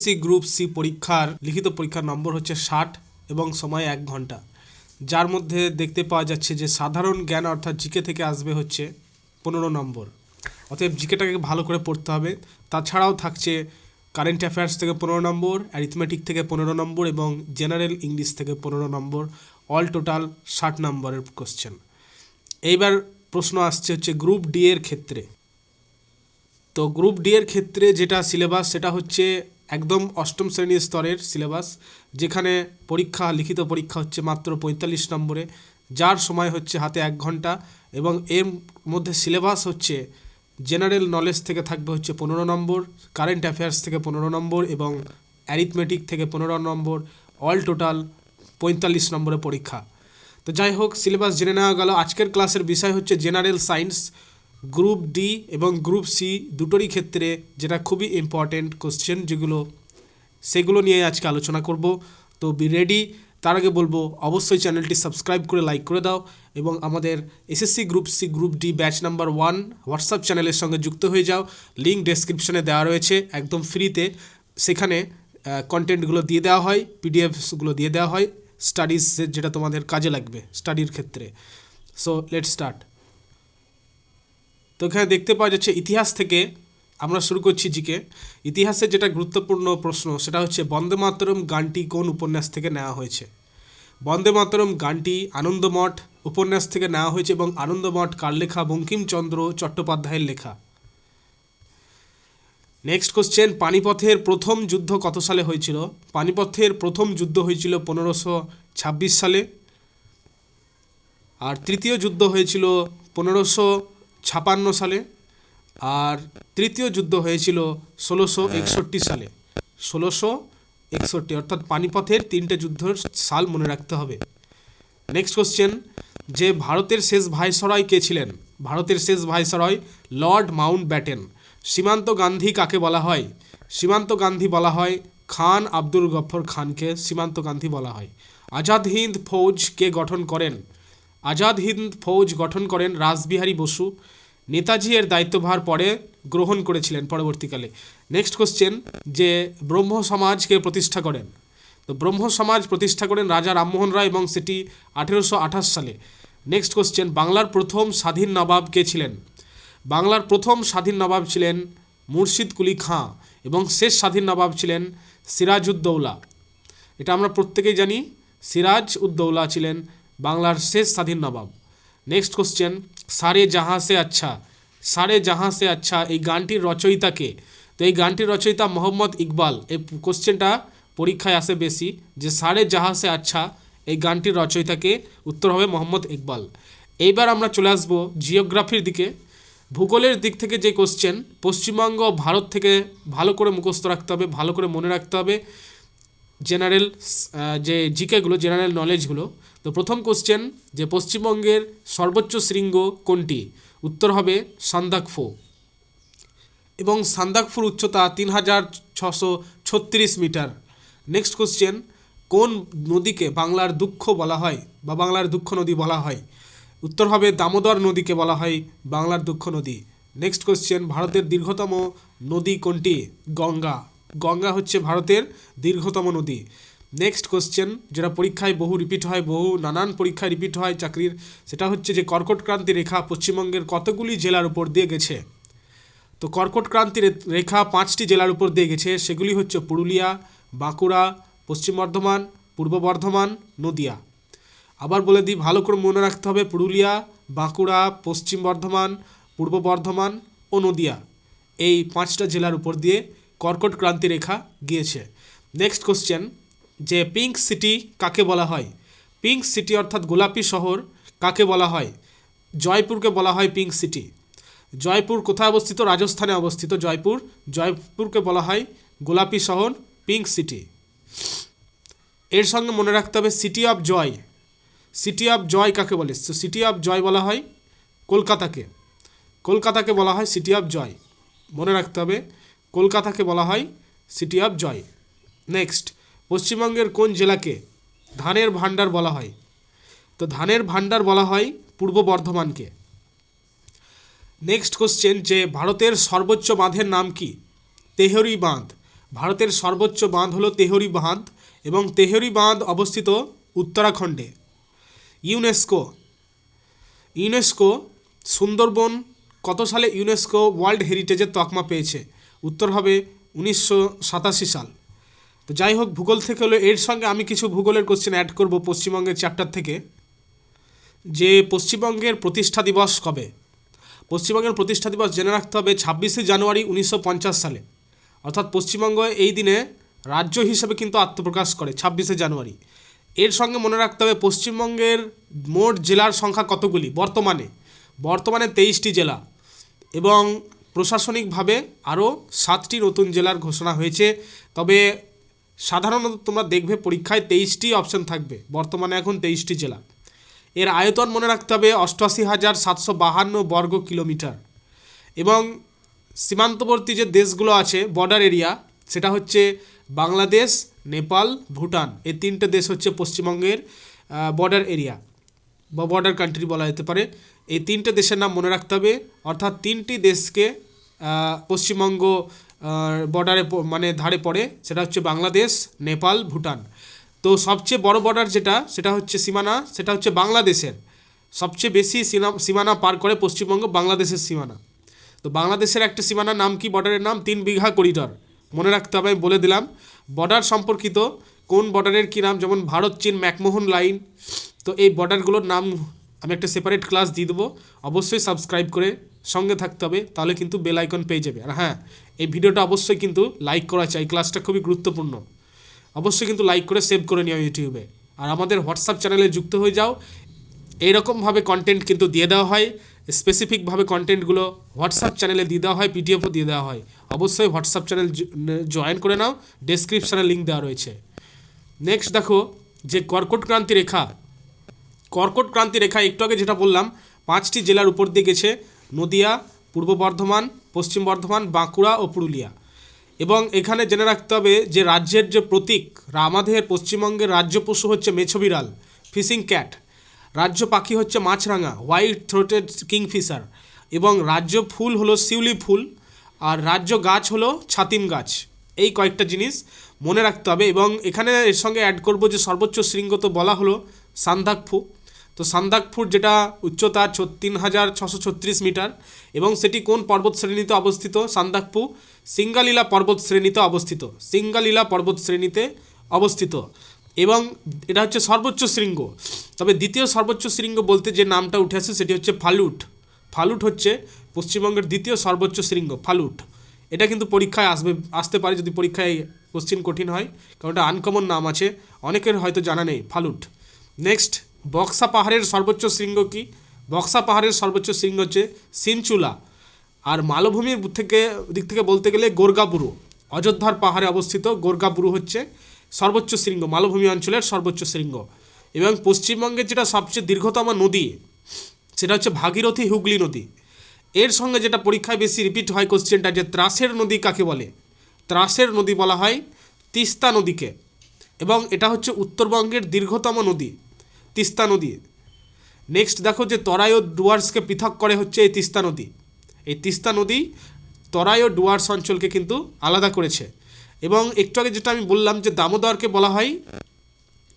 C group C পরীক্ষার, লিখিত পরীক্ষার নম্বর হচ্ছে ষাট এবং সময় এক ঘণ্টা। যার মধ্যে দেখতে পাওয়া যাচ্ছে যে সাধারণ জ্ঞান অর্থাৎ জিকে থেকে আসবে হচ্ছে পনেরো নম্বর। অতএব জিকেটাকে ভালো করে পড়তে হবে। তাছাড়াও থাকছে কারেন্ট অ্যাফেয়ার্স থেকে পনেরো নম্বর, অ্যারিথমেটিক থেকে পনেরো নম্বর এবং জেনারেল ইংলিশ থেকে পনেরো নম্বর। অল টোটাল ষাট নম্বরের কোশ্চেন। এইবার প্রশ্ন আসছে হচ্ছে গ্রুপ ডি এর ক্ষেত্রে। তো গ্রুপ ডি এর ক্ষেত্রে যেটা সিলেবাস সেটা হচ্ছে একদম অষ্টম শ্রেণির স্তরের সিলেবাস, যেখানে পরীক্ষা, লিখিত পরীক্ষা হচ্ছে মাত্র পঁয়তাল্লিশ নম্বরে। যার সময় হচ্ছে হাতে এক ঘণ্টা এবং এর মধ্যে সিলেবাস হচ্ছে জেনারেল নলেজ থেকে থাকবে হচ্ছে পনেরো নম্বর, কারেন্ট অ্যাফেয়ার্স থেকে পনেরো নম্বর এবং অ্যারিথমেটিক থেকে পনেরো নম্বর। অল টোটাল পঁয়তাল্লিশ নম্বরের পরীক্ষা। তো যাই হোক, সিলেবাস জেনে নেওয়া গেল। আজকের ক্লাসের বিষয় হচ্ছে জেনারেল সায়েন্স। গ্রুপ ডি এবং গ্রুপ সি দুটোরই ক্ষেত্রে যেটা খুবই ইম্পর্টেন্ট কোশ্চেন যেগুলো, সেগুলো নিয়ে আজকে আলোচনা করব। তো বি রেডি তার আগে বলব, অবশ্যই চ্যানেলটি সাবস্ক্রাইব করে লাইক করে দাও এবং আমাদের SSC group C group D batch number one WhatsApp চ্যানেলের সঙ্গে যুক্ত হয়ে যাও। লিঙ্ক ডেসক্রিপশনে দেওয়া রয়েছে, একদম ফ্রিতে সেখানে কন্টেন্টগুলো দিয়ে দেওয়া হয় পিডিএফসগুলো দিয়ে দেওয়া হয় স্টাডিজ যেটা তোমাদের কাজে লাগবে স্টাডির ক্ষেত্রে। সো লেট স্টার্ট তো এখানে দেখতে পাওয়া যাচ্ছে ইতিহাস থেকে আমরা শুরু করছি জিকে। ইতিহাসে যেটা গুরুত্বপূর্ণ প্রশ্ন, সেটা হচ্ছে বন্দে মাতরম গানটি কোন উপন্যাস থেকে নেওয়া হয়েছে? বন্দে মাতরম গানটি আনন্দমঠ উপন্যাস থেকে নেওয়া হয়েছে এবং আনন্দমঠ কার লেখা? বঙ্কিমচন্দ্র চট্টোপাধ্যায়ের লেখা। নেক্সট কোশ্চেন পানিপথের প্রথম যুদ্ধ কত সালে হয়েছিল? পানিপথের প্রথম যুদ্ধ হয়েছিল পনেরোশো ছাব্বিশ সালে। আর তৃতীয় যুদ্ধ হয়েছিল পনেরোশো ছাপান্ন সালে আর তৃতীয় যুদ্ধ হয়েছিল ষোলোশো একষট্টি সালে। ষোলোশো একষট্টি, অর্থাৎ পানিপথের তিনটে যুদ্ধের সাল মনে রাখতে হবে। নেক্সট কোশ্চেন যে ভারতের শেষ ভাইসরয় কে ছিলেন? ভারতের শেষ ভাইসরয় লর্ড মাউন্ট ব্যাটেন সীমান্ত গান্ধী কাকে বলা হয়? সীমান্ত গান্ধী বলা হয় খান আব্দুল গফর খানকে, সীমান্ত গান্ধী বলা হয়। আজাদ হিন্দ ফৌজ কে গঠন করেন? আজাদ হিন্দ ফৌজ গঠন করেন রাসবিহারী বসু। নেতাজি এর দায়িত্বভার পরে গ্রহণ করেছিলেন পরবর্তীকালে। নেক্সট কোশ্চেন যে ব্রহ্ম সমাজকে প্রতিষ্ঠা করেন। তো ব্রহ্ম সমাজ প্রতিষ্ঠা করেন রাজা রামমোহন রায় এবং সেটি আঠেরোশো আঠাশ সালে। নেক্সট কোশ্চেন বাংলার প্রথম স্বাধীন নবাব কে ছিলেন? বাংলার প্রথম স্বাধীন নবাব ছিলেন মুর্শিদ কুলি খাঁ এবং শেষ স্বাধীন নবাব ছিলেন সিরাজউদ্দৌলা। এটা আমরা প্রত্যেকেই জানি সিরাজ উদ্দৌলা ছিলেন বাংলার শেষ স্বাধীন নবাব। নেক্সট কোশ্চেন সারে জাহাঁ সে আচ্ছা সারে জাহাঁ সে আচ্ছা এই গানটির রচয়িতাকে। তো এই গানটির রচয়িতা মোহাম্মদ ইকবাল। এই কোশ্চেনটা পরীক্ষায় আসে বেশি যে সারে জাহাঁ সে আচ্ছা এই গানটির রচয়িতাকে উত্তর হবে মোহাম্মদ ইকবাল। এইবার আমরা চলে আসব জিওগ্রাফির দিকে। ভূগোলের দিক থেকে যে কোশ্চেন, পশ্চিমবঙ্গ ভারত থেকে ভালো করে মুখস্থ রাখতে হবে, ভালো করে মনে রাখতে হবে। জেনারেল যে জিকেগুলো জেনারেল নলেজগুলো তো প্রথম কোশ্চেন যে পশ্চিমবঙ্গের সর্বোচ্চ শৃঙ্গ কোনটি? উত্তর হবে সান্দাকফু। এবং সান্দাকফুর উচ্চতা তিন হাজার ছশো ছত্রিশ মিটার। নেক্সট কোশ্চেন কোন নদীকে বাংলার দুঃখ বলা হয় বা বাংলার দুঃখ নদী বলা হয়? উত্তর হবে দামোদর নদীকে বলা হয় বাংলার দুঃখ নদী। নেক্সট কোশ্চেন ভারতের দীর্ঘতম নদী কোনটি? গঙ্গা। গঙ্গা হচ্ছে ভারতের দীর্ঘতম নদী। নেক্সট কোশ্চেন যেটা পরীক্ষায় বহু রিপিট হয়, বহু নানান পরীক্ষায় রিপিট হয় চাকরির, সেটা হচ্ছে যে কর্কট ক্রান্তি রেখা পশ্চিমবঙ্গের কতগুলি জেলার উপর দিয়ে গেছে? তো কর্কট ক্রান্তি রেখা পাঁচটি জেলার উপর দিয়ে গেছে, সেগুলি হচ্ছে পুরুলিয়া, বাঁকুড়া, পশ্চিম বর্ধমান, পূর্ব বর্ধমান, নদিয়া। আবার বলে দিই, ভালো করে মনে রাখতে হবে, পুরুলিয়া, বাঁকুড়া, পশ্চিম বর্ধমান, পূর্ব বর্ধমান ও নদিয়া। এই পাঁচটা জেলার উপর দিয়ে কর্কট ক্রান্তি রেখা গিয়েছে। নেক্সট কোশ্চেন যে পিঙ্ক সিটি কাকে বলা হয়? পিঙ্ক সিটি অর্থাৎ গোলাপি শহর কাকে বলা হয়? জয়পুরকে বলা হয় পিঙ্ক সিটি জয়পুর কোথায় অবস্থিত? রাজস্থানে অবস্থিত জয়পুর। জয়পুরকে বলা হয় গোলাপি শহর পিঙ্ক সিটি এর সঙ্গে মনে রাখতে হবে city of joy city of joy কাকে বলে? তো সিটি অফ জয় বলা হয় কলকাতাকে। কলকাতাকে বলা হয় সিটি অফ জয় মনে রাখতে হবে কলকাতাকে বলা হয় সিটি অফ জয় নেক্সট পশ্চিমবঙ্গের কোন জেলাকে ধানের ভাণ্ডার বলা হয়? তো ধানের ভাণ্ডার বলা হয় পূর্ব বর্ধমানকে। নেক্সট কোশ্চেন যে ভারতের সর্বোচ্চ বাঁধের নাম কি? তেহরি বাঁধ। ভারতের সর্বোচ্চ বাঁধ হলো তেহরি বাঁধ এবং তেহরি বাঁধ অবস্থিত উত্তরাখণ্ডে। ইউনেস্কো ইউনেস্কো সুন্দরবন কত সালে ইউনেস্কো ওয়ার্ল্ড হেরিটেজের তকমা পেয়েছে? উত্তর হবে উনিশশো সাতাশি সাল। তো যাই হোক, ভূগোল থেকে হলো এর সঙ্গে আমি কিছু ভূগোলের কোশ্চেন অ্যাড করব পশ্চিমবঙ্গের চ্যাপ্টার থেকে। যে পশ্চিমবঙ্গের প্রতিষ্ঠা দিবস কবে? পশ্চিমবঙ্গের প্রতিষ্ঠা দিবস জেনে রাখতে হবে ছাব্বিশে জানুয়ারি উনিশশো পঞ্চাশ সালে। অর্থাৎ পশ্চিমবঙ্গ এই দিনে রাজ্য হিসেবে কিন্তু আত্মপ্রকাশ করে, ছাব্বিশে জানুয়ারি। এর সঙ্গে মনে রাখতে হবে পশ্চিমবঙ্গের মোট জেলার সংখ্যা কতগুলি? বর্তমানে। বর্তমানে তেইশটি জেলা। এবং প্রশাসনিকভাবে আরও সাতটি নতুন জেলার ঘোষণা হয়েছে। তবে সাধারণত তোমরা দেখবে পরীক্ষায় তেইশটি অপশন থাকবে। বর্তমানে এখন তেইশটি জেলা। এর আয়তন মনে রাখতে হবে অষ্টআশি হাজার সাতশো বাহান্ন বর্গ কিলোমিটার। এবং সীমান্তবর্তী যে দেশগুলো আছে বর্ডার এরিয়া সেটা হচ্ছে বাংলাদেশ, নেপাল, ভুটান। এই তিনটে দেশ হচ্ছে পশ্চিমবঙ্গের বর্ডার এরিয়া বা বর্ডার কান্ট্রি বলা যেতে পারে। এই তিনটে দেশের নাম মনে রাখতে হবে। অর্থাৎ তিনটি দেশকে পশ্চিমবঙ্গ বর্ডারে মানে ধারে পড়ে, সেটা হচ্ছে বাংলাদেশ, নেপাল, ভুটান। তো সবচেয়ে বড় বর্ডার যেটা, সেটা হচ্ছে সীমানা, সেটা হচ্ছে বাংলাদেশের। সবচেয়ে বেশি সীমানা পার করে পশ্চিমবঙ্গ বাংলাদেশের সীমানা। তো বাংলাদেশের একটা সীমানার নাম কি বর্ডারের নাম? তিন বিঘা করিডর মনে রাখতে হবে, আমি বলে দিলাম। বর্ডার সম্পর্কিত কোন বর্ডারের কী নাম? যেমন ভারত, চীন, ম্যাকমোহন লাইন। তো এই বর্ডারগুলোর নাম আমি একটা সেপারেট ক্লাস দিয়ে দেবো। অবশ্যই সাবস্ক্রাইব করে সঙ্গে থাকতে হবে, তাহলে কিন্তু বেল আইকন পেয়ে যাবে। আর হ্যাঁ এই ভিডিওটা অবশ্যই কিন্তু লাইক করা চাই ক্লাসটা খুবই গুরুত্বপূর্ণ। অবশ্যই কিন্তু লাইক করে সেভ করে নিও ইউটিউবে আর আমাদের হোয়াটসঅ্যাপ চ্যানেলে যুক্ত হয়ে যাও। এইরকমভাবে কন্টেন্ট কিন্তু দিয়ে দেওয়া হয় স্পেসিফিকভাবে কন্টেন্টগুলো হোয়াটসঅ্যাপ চ্যানেলে দিয়ে দেওয়া হয় পিডিএফও দিয়ে দেওয়া হয়। অবশ্যই হোয়াটসঅ্যাপ চ্যানেল জয়েন করে নাও ডেসক্রিপশানে লিঙ্ক দেওয়া রয়েছে। নেক্সট দেখো, যে কর্কট ক্রান্তি রেখা। কর্কট ক্রান্তি রেখা, একটু আগে যেটা বললাম, পাঁচটি জেলার উপর দিয়ে গেছে। নদিয়া, পূর্ব বর্ধমান, পশ্চিম বর্ধমান, বাঁকুড়া ও পুরুলিয়া। এবং এখানে জেনে রাখতে হবে যে রাজ্যের যে প্রতীক আমাদের পশ্চিমবঙ্গের রাজ্য পশু হচ্ছে মেছো বিড়াল, ফিশিং ক্যাট। রাজ্য পাখি হচ্ছে মাছরাঙা হোয়াইট থ্রোটেড কিংফিশার এবং রাজ্য ফুল হলো শিউলি ফুল, আর রাজ্য গাছ হলো ছাতিম গাছ। এই কয়েকটা জিনিস মনে রাখতে হবে। এবং এখানে এর সঙ্গে অ্যাড করব যে সর্বোচ্চ শৃঙ্গ তো বলা হলো সান্দাকফু। তো সান্দাকফুর যেটা উচ্চতা তিন হাজার ছশো ছত্রিশ মিটার, এবং সেটি কোন পর্বত শ্রেণীতে অবস্থিত? সান্দাকফু সিঙ্গালীলা পর্বত শ্রেণীতে অবস্থিত। সিঙ্গালীলা পর্বত শ্রেণীতে অবস্থিত। এবং এটা হচ্ছে সর্বোচ্চ শৃঙ্গ। তবে দ্বিতীয় সর্বোচ্চ শৃঙ্গ বলতে যে নামটা উঠে আসে সেটি হচ্ছে ফালুট। ফালুট হচ্ছে পশ্চিমবঙ্গের দ্বিতীয় সর্বোচ্চ শৃঙ্গ, ফালুট। এটা কিন্তু পরীক্ষায় আসবে, আসতে পারে যদি পরীক্ষায় কোশ্চিন কঠিন হয়, কারণ এটা আনকমন নাম আছে, অনেকের হয়তো জানা নেই, ফালুট। নেক্সট বক্সা পাহাড়ের সর্বোচ্চ শৃঙ্গ কি? বক্সা পাহাড়ের সর্বোচ্চ শৃঙ্গ হচ্ছে সিনচুলা। আর মালভূমির থেকে, দিক থেকে বলতে গেলে গোর্গাবুরু অযোধ্যার পাহাড়ে অবস্থিত গোর্গাবুরু হচ্ছে সর্বোচ্চ শৃঙ্গ, মালভূমি অঞ্চলের সর্বোচ্চ শৃঙ্গ। এবং পশ্চিমবঙ্গের যেটা সবচেয়ে দীর্ঘতম নদী, সেটা হচ্ছে ভাগীরথী হুগলি নদী। এর সঙ্গে যেটা পরীক্ষায় বেশি রিপিট হয় কোশ্চেনটা যে ত্রাসের নদী কাকে বলে? ত্রাসের নদী বলা হয় তিস্তা নদীকে। এবং এটা হচ্ছে উত্তরবঙ্গের দীর্ঘতম নদী। তিস্তা নদী। নেক্সট দেখো যে তরাই ও ডুয়ার্সকে পৃথক করে হচ্ছে এই তিস্তা নদী। এই তিস্তা নদী তরাই ও ডুয়ার্স অঞ্চলকে কিন্তু আলাদা করেছে। এবং একটু আগে যেটা আমি বললাম যে দামোদরকে বলা হয়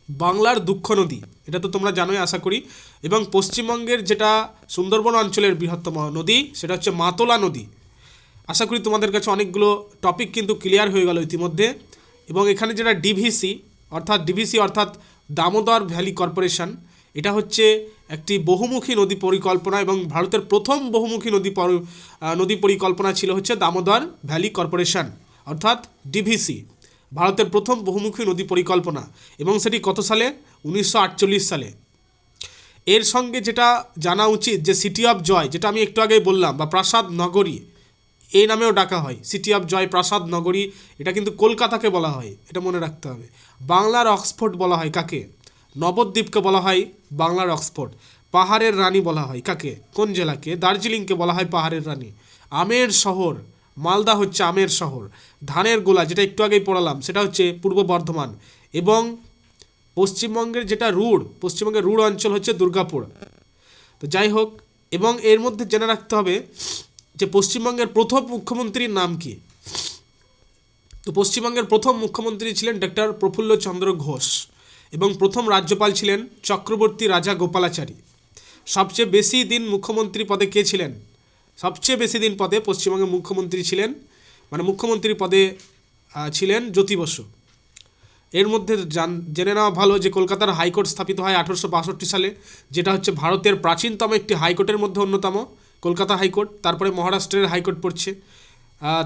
বাংলার দুঃখ নদী। এটা তো তোমরা জানোই, আশা করি। এবং পশ্চিমবঙ্গের যেটা সুন্দরবন অঞ্চলের বৃহত্তম নদী, সেটা হচ্ছে মাতলা নদী। আশা করি তোমাদের কাছে অনেকগুলো টপিক কিন্তু ক্লিয়ার হয়ে গেল ইতিমধ্যে। এবং এখানে যেটা ডিভিসি অর্থাৎ ডিভিসি অর্থাৎ দামোদর ভ্যালি কর্পোরেশন। এটা হচ্ছে একটি বহুমুখী নদী পরিকল্পনা এবং ভারতের প্রথম বহুমুখী নদী নদী পরিকল্পনা ছিল হচ্ছে দামোদর ভ্যালি কর্পোরেশন, অর্থাৎ ডিভিসি, ভারতের প্রথম বহুমুখী নদী পরিকল্পনা। এবং সেটি কত সালে? উনিশশো আটচল্লিশ সালে। এর সঙ্গে যেটা জানা উচিত যে সিটি অফ জয় যেটা আমি একটু আগেই বললাম, বা প্রাসাদ নগরী এই নামেও ডাকা হয়। সিটি অফ জয় প্রাসাদ নগরী এটা কিন্তু কলকাতাকে বলা হয়, এটা মনে রাখতে হবে। বাংলার অক্সফোর্ড বলা হয় কাকে? নবদ্বীপকে বলা হয় বাংলার অক্সফোর্ড। পাহাড়ের রানী বলা হয় কাকে? কোন জেলাকে? দার্জিলিংকে বলা হয় পাহাড়ের রানী। আমের শহর, মালদা হচ্ছে আমের শহর। ধানের গোলা, যেটা একটু আগেই পড়ালাম, সেটা হচ্ছে পূর্ব বর্ধমান। এবং পশ্চিমবঙ্গের যেটা রুড়, পশ্চিমবঙ্গের রুড় অঞ্চল হচ্ছে দুর্গাপুর। তো যাই হোক, এবং এর মধ্যে জেনে রাখতে হবে যে পশ্চিমবঙ্গের প্রথম মুখ্যমন্ত্রীর নাম কি? তো পশ্চিমবঙ্গের প্রথম মুখ্যমন্ত্রী ছিলেন ডক্টর প্রফুল্লচন্দ্র ঘোষ এবং প্রথম রাজ্যপাল ছিলেন চক্রবর্তী রাজা গোপালাচারী। সবচেয়ে বেশি দিন মুখ্যমন্ত্রী পদে কে ছিলেন? সবচেয়ে বেশি দিন পদে পশ্চিমবঙ্গের মুখ্যমন্ত্রী ছিলেন মানে মুখ্যমন্ত্রী পদে ছিলেন জ্যোতি বসু। এর মধ্যে জান, জেনে নেওয়া ভালো যে কলকাতার হাইকোর্ট স্থাপিত হয় আঠারোশো বাষট্টি সালে, যেটা হচ্ছে ভারতের প্রাচীনতম একটি হাইকোর্টের মধ্যে অন্যতম। কলকাতা হাইকোর্ট, তারপরে মহারাষ্ট্রের হাইকোর্ট পড়ছে।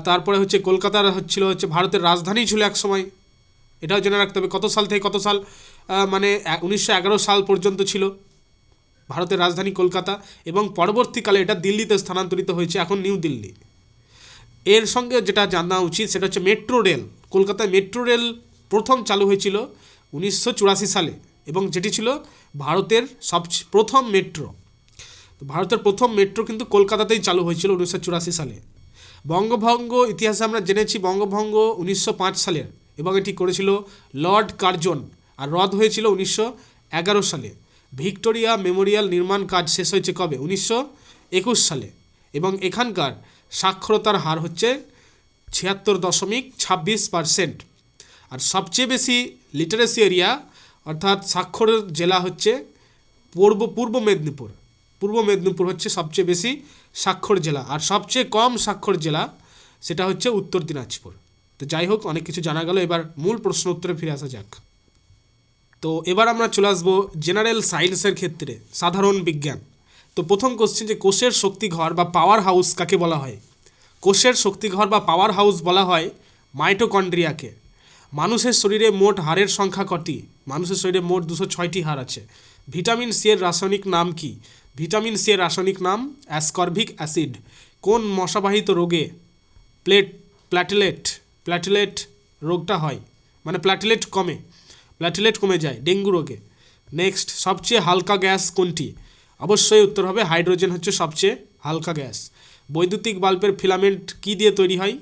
তারপরে হচ্ছে কলকাতার হচ্ছিল হচ্ছে ভারতের রাজধানী ছিল এক সময়। এটাও জেনে রাখতে হবে, কত সাল থেকে কত সাল মানে উনিশশো এগারো সাল পর্যন্ত ছিল ভারতের রাজধানী কলকাতা এবং পরবর্তীকালে এটা দিল্লিতে স্থানান্তরিত হয়েছে, এখন নিউ দিল্লি। এর সঙ্গে যেটা জানা উচিত, সেটা হচ্ছে মেট্রো রেল। কলকাতায় মেট্রো রেল প্রথম চালু হয়েছিল উনিশশো চুরাশি সালে এবং যেটি ছিল ভারতের সব প্রথম মেট্রো। ভারতের প্রথম মেট্রো কিন্তু কলকাতাতেই চালু হয়েছিল উনিশশো চুরাশি সালে। বঙ্গভঙ্গ ইতিহাসে আমরা জেনেছি বঙ্গভঙ্গ উনিশশো পাঁচ সালের এবং এটি করেছিল লর্ড কার্জন আর রদ হয়েছিল উনিশশো এগারো সালে। ভিক্টোরিয়া মেমোরিয়াল নির্মাণ কাজ শেষ হয়েছে কবে? উনিশশো একুশ সালে এবং এখানকার সাক্ষরতার হার হচ্ছে ছিয়াত্তর দশমিক ছাব্বিশ পারসেন্ট। আর সবচেয়ে বেশি লিটারেসি এরিয়া অর্থাৎ সাক্ষরের জেলা হচ্ছে পূর্ব পূর্ব মেদিনীপুর। পূর্ব মেদিনীপুর হচ্ছে সবচেয়ে বেশি স্বাক্ষর জেলা। আর সবচেয়ে কম স্বাক্ষর জেলা সেটা হচ্ছে উত্তর দিনাজপুর। তো যাই হোক, অনেক কিছু জানা গেল। এবার মূল প্রশ্ন উত্তরে ফিরে আসা যাক। তো এবার আমরা চলে আসব জেনারেল সায়েন্সের ক্ষেত্রে, সাধারণ বিজ্ঞান। তো প্রথম কোশ্চেন যে কোষের শক্তিঘর বা পাওয়ার হাউস কাকে বলা হয়? কোষের শক্তিঘর বা পাওয়ার হাউস বলা হয় মাইটোকন্ড্রিয়াকে মানুষের শরীরে মোট হাড়ের সংখ্যা কটি? মানুষের শরীরে মোট দুশো ছয়টি হাড় আছে। ভিটামিন সি এর রাসায়নিক নাম কি? ভিটামিন সি এর রাসায়নিক নাম অ্যাসকর্ভিক অ্যাসিড। কোন মশাবাহিত রোগে প্লেট, প্ল্যাটেলেট প্ল্যাটেলেট রোগটা হয়? মানে প্ল্যাটেলেট কমে প্ল্যাটেলেট কমে যায় ডেঙ্গু রোগে। নেক্সট, সবচেয়ে হালকা গ্যাস কোনটি? অবশ্যই উত্তর হবে হাইড্রোজেন হচ্ছে সবচেয়ে হালকা গ্যাস। বৈদ্যুতিক বাল্বের ফিলামেন্ট কি দিয়ে তৈরি হয়?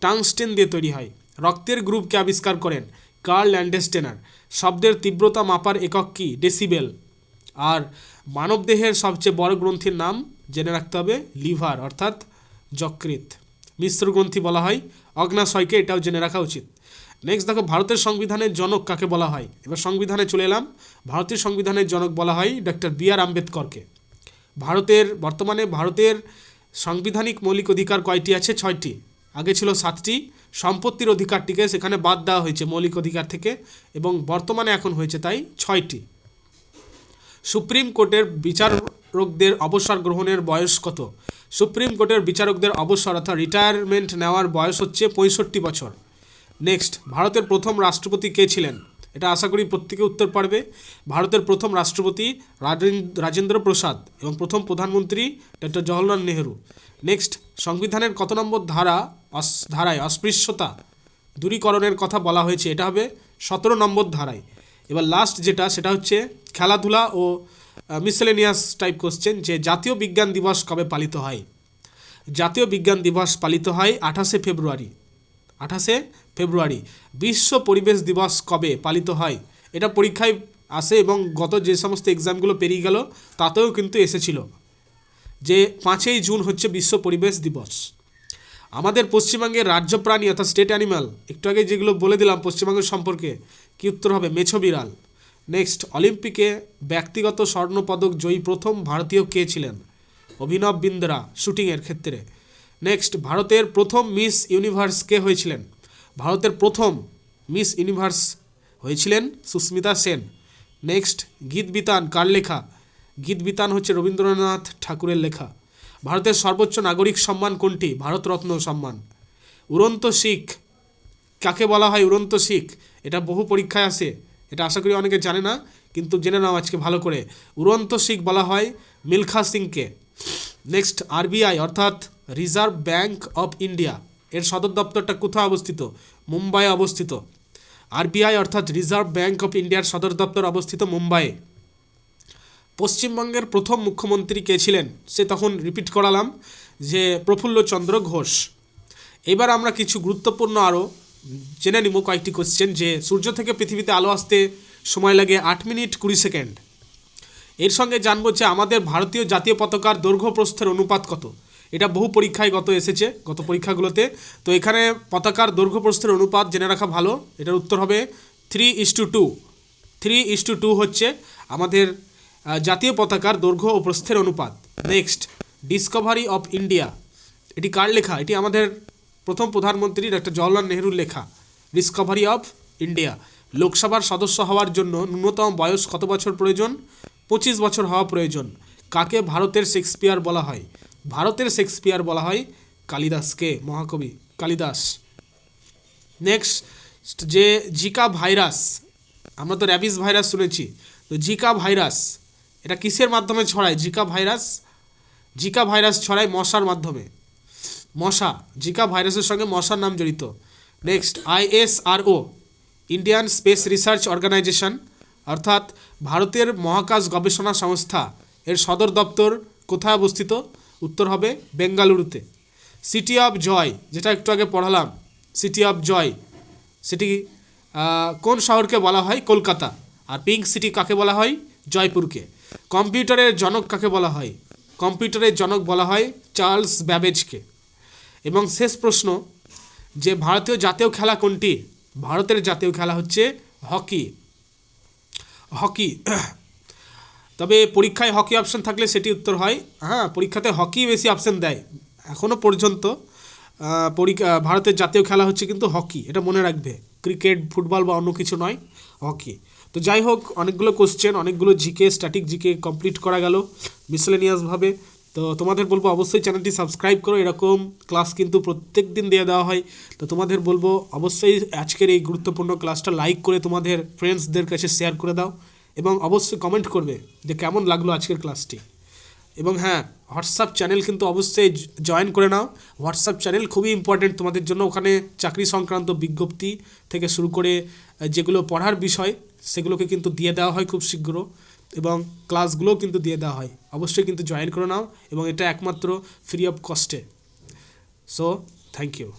টাংস্টেন দিয়ে তৈরি হয়। রক্তের গ্রুপকে আবিষ্কার করেন? Karl Landsteiner. শব্দের তীব্রতা মাপার একক কি? ডেসিবেল। আর মানবদেহের সবচেয়ে বড় গ্রন্থির নাম জেনে রাখতে হবে, লিভার, অর্থাৎ যকৃত মিশ্র গ্রন্থি বলা হয়। অগ্নাশয়কে এটাও জেনে রাখা উচিত। নেক্সট দেখো, ভারতের সংবিধানের জনক কাকে বলা হয়? এবার সংবিধানে চলে এলাম। ভারতের সংবিধানের জনক বলা হয় ডক্টর বি আর আম্বেদকরকে। ভারতের, বর্তমানে ভারতের সাংবিধানিক মৌলিক অধিকার কয়টি আছে? ছয়টি। আগে ছিল সাতটি। সম্পত্তির অধিকারটিকে সেখানে বাদ দেওয়া হয়েছে মৌলিক অধিকার থেকে এবং বর্তমানে এখন হয়েছে তাই ছয়টি। সুপ্রিম কোর্টের বিচারকদের অবসর গ্রহণের বয়স কত? সুপ্রিম কোর্টের বিচারকদের অবসর অর্থাৎ রিটায়ারমেন্ট নেওয়ার বয়স হচ্ছে পঁয়ষট্টি বছর। নেক্সট ভারতের প্রথম রাষ্ট্রপতি কে ছিলেন? এটা আশা করি প্রত্যেকে উত্তর পারবে। ভারতের প্রথম রাষ্ট্রপতি রাজেন- রাজেন্দ্র প্রসাদ এবং প্রথম প্রধানমন্ত্রী ডক্টর জওহরলাল নেহেরু। নেক্সট সংবিধানের কত নম্বর ধারা ধারায় অস্পৃশ্যতা দূরীকরণের কথা বলা হয়েছে। এটা হবে সতেরো নম্বর ধারায়। এবার লাস্ট যেটা, সেটা হচ্ছে খেলাধুলা ও মিসেলেনিয়াস টাইপ কোশ্চেন যে জাতীয় বিজ্ঞান দিবস কবে পালিত হয়? জাতীয় বিজ্ঞান দিবস পালিত হয় আঠাশে ফেব্রুয়ারি। আঠাশে ফেব্রুয়ারি। বিশ্ব পরিবেশ দিবস কবে পালিত হয়? এটা পরীক্ষায় আসে এবং গত যে সমস্ত এক্সামগুলো পেরিয়ে গেল, তাতেও কিন্তু এসেছিল যে পাঁচই জুন হচ্ছে বিশ্ব পরিবেশ দিবস। আমাদের পশ্চিমবঙ্গের রাজ্য প্রাণী অর্থাৎ স্টেট অ্যানিম্যাল একটু আগে যেগুলো বলে দিলাম পশ্চিমবঙ্গের সম্পর্কে, কী উত্তর হবে? মেছো বিড়াল। নেক্সট অলিম্পিকে ব্যক্তিগত স্বর্ণপদক জয়ী প্রথম ভারতীয় কে ছিলেন? অভিনব বিন্দ্রা শুটিংয়ের ক্ষেত্রে। নেক্সট ভারতের প্রথম মিস ইউনিভার্স কে হয়েছিলেন? ভারতের প্রথম মিস ইউনিভার্স হয়েছিলেন সুস্মিতা সেন। নেক্সট গীত বিতান, কার লেখা? গীত বিতান হচ্ছে রবীন্দ্রনাথ ঠাকুরের লেখা। ভারতের সর্বোচ্চ নাগরিক সম্মান কোনটি? ভারতরত্ন সম্মান। উড়ন্ত শিখ। কাকে বলা হয় উড়ন্ত শিখ? এটা বহু পরীক্ষায় আসে এটা আশা করি অনেকে জানে না, কিন্তু জেনে নাও আজকে ভালো করে। উড়ন্ত শিখ বলা হয় মিলখা সিংকে। নেক্সট, আরবিআই, অর্থাৎ রিজার্ভ ব্যাংক অফ ইন্ডিয়া। এর সদর দপ্তরটা কোথায় অবস্থিত? মুম্বাই অবস্থিত। আরবিআই, অর্থাৎ রিজার্ভ ব্যাংক অফ ইন্ডিয়ার সদর দপ্তর অবস্থিত মুম্বাইয়ে। পশ্চিমবঙ্গের প্রথম মুখ্যমন্ত্রী কে ছিলেন, সে তখন রিপিট করালাম যে প্রফুল্লচন্দ্র ঘোষ। এবার আমরা কিছু গুরুত্বপূর্ণ আরও জেনে নিব কয়েকটি কোশ্চেন যে সূর্য থেকে পৃথিবীতে আলো আসতে সময় লাগে আট মিনিট কুড়ি সেকেন্ড। এর সঙ্গে জানব যে আমাদের ভারতীয় জাতীয় পতাকার দৈর্ঘ্য প্রস্থের অনুপাত কত। এটা বহু পরীক্ষায় গত এসেছে, গত পরীক্ষাগুলোতে। তো এখানে পতাকার দৈর্ঘ্য প্রস্থের অনুপাত জেনে রাখা ভালো, এটার উত্তর হবে three is two two three is two two হচ্ছে আমাদের জাতীয় পতাকার দৈর্ঘ্য ও প্রস্থের অনুপাত। নেক্সট ডিসকভারি অফ ইন্ডিয়া এটি কার লেখা? এটি আমাদের প্রথম প্রধানমন্ত্রী ডক্টর জওয়াহরলাল নেহরুর লেখা। ডিসকভারি অফ ইন্ডিয়া লোকসভার সদস্য হওয়ার জন্য ন্যূনতম বয়স কত বছর প্রয়োজন? পঁচিশ বছর হওয়া প্রয়োজন। কাকে ভারতের শেক্সপিয়ার বলা হয়? ভারতের শেক্সপিয়ার বলা হয় কালিদাসকে, মহাকবি কালিদাস। নেক্সট যে জিকা ভাইরাস, আমরা তো র্যাবিস ভাইরাস শুনেছি। তো জিকা ভাইরাস এটা কিসের মাধ্যমে ছড়ায়? জিকা ভাইরাস জিকা ভাইরাস ছড়ায় মশার মাধ্যমে। মশা, জিকা ভাইরাসের সঙ্গে মশার নাম জড়িত। Next ISRO Indian Space Research Organisation অর্থাৎ ভারতের মহাকাশ গবেষণা সংস্থা। এর সদর দপ্তর কোথায় অবস্থিত? উত্তর হবে বেঙ্গালুরুতে। সিটি অফ জয় যেটা একটু আগে পড়ালাম। সিটি অফ জয় সেটি কোন শহরকে বলা হয়? কলকাতা। আর পিঙ্ক সিটি কাকে বলা হয়? জয়পুরকে। কম্পিউটারের জনক কাকে বলা হয়? কম্পিউটারের জনক বলা হয় চার্লস ব্যাবেজকে। এবং শেষ প্রশ্ন, যে ভারতীয় জাতীয় খেলা কোনটি? ভারতের জাতীয় খেলা হচ্ছে হকি। হকি, তবে পরীক্ষায় হকি অপশন থাকলে সেটি উত্তর হয়। হ্যাঁ পরীক্ষাতে হকি বেশি অপশন দেয়। এখনও পর্যন্ত পরীক্ষা, ভারতের জাতীয় খেলা হচ্ছে কিন্তু হকি। এটা মনে রাখবে। ক্রিকেট, ফুটবল বা অন্য কিছু নয়, হকি। তো যাই হোক, অনেকগুলো কোশ্চেন অনেকগুলো জিকে স্ট্যাটিক জিকে কমপ্লিট করা গেল মিসলেনিয়াসভাবে তো তোমাদের বলব অবশ্যই চ্যানেলটি সাবস্ক্রাইব করো। এরকম ক্লাস কিন্তু প্রত্যেক দিন দিয়ে দেওয়া হয়। তো তোমাদের বলব অবশ্যই আজকের এই গুরুত্বপূর্ণ ক্লাসটা লাইক করে তোমাদের ফ্রেন্ডসদের কাছে শেয়ার করে দাও এবং অবশ্যই কমেন্ট করবে যে কেমন লাগল আজকের ক্লাসটি এবং হ্যাঁ হোয়াটসঅ্যাপ চ্যানেল কিন্তু অবশ্যই জয়েন করে নাও। হোয়াটসঅ্যাপ চ্যানেল খুবই ইম্পর্টেন্ট তোমাদের জন্য। ওখানে চাকরি সংক্রান্ত বিজ্ঞপ্তি থেকে শুরু করে যেগুলো পড়ার বিষয় সেগুলোকে কিন্তু দিয়ে দেওয়া হয় খুব শীঘ্র এবং ক্লাসগুলোও কিন্তু দিয়ে দেওয়া হয়। অবশ্যই কিন্তু জয়েন করে নাও এবং এটা একমাত্র ফ্রি অফ কস্টে সো থ্যাংক ইউ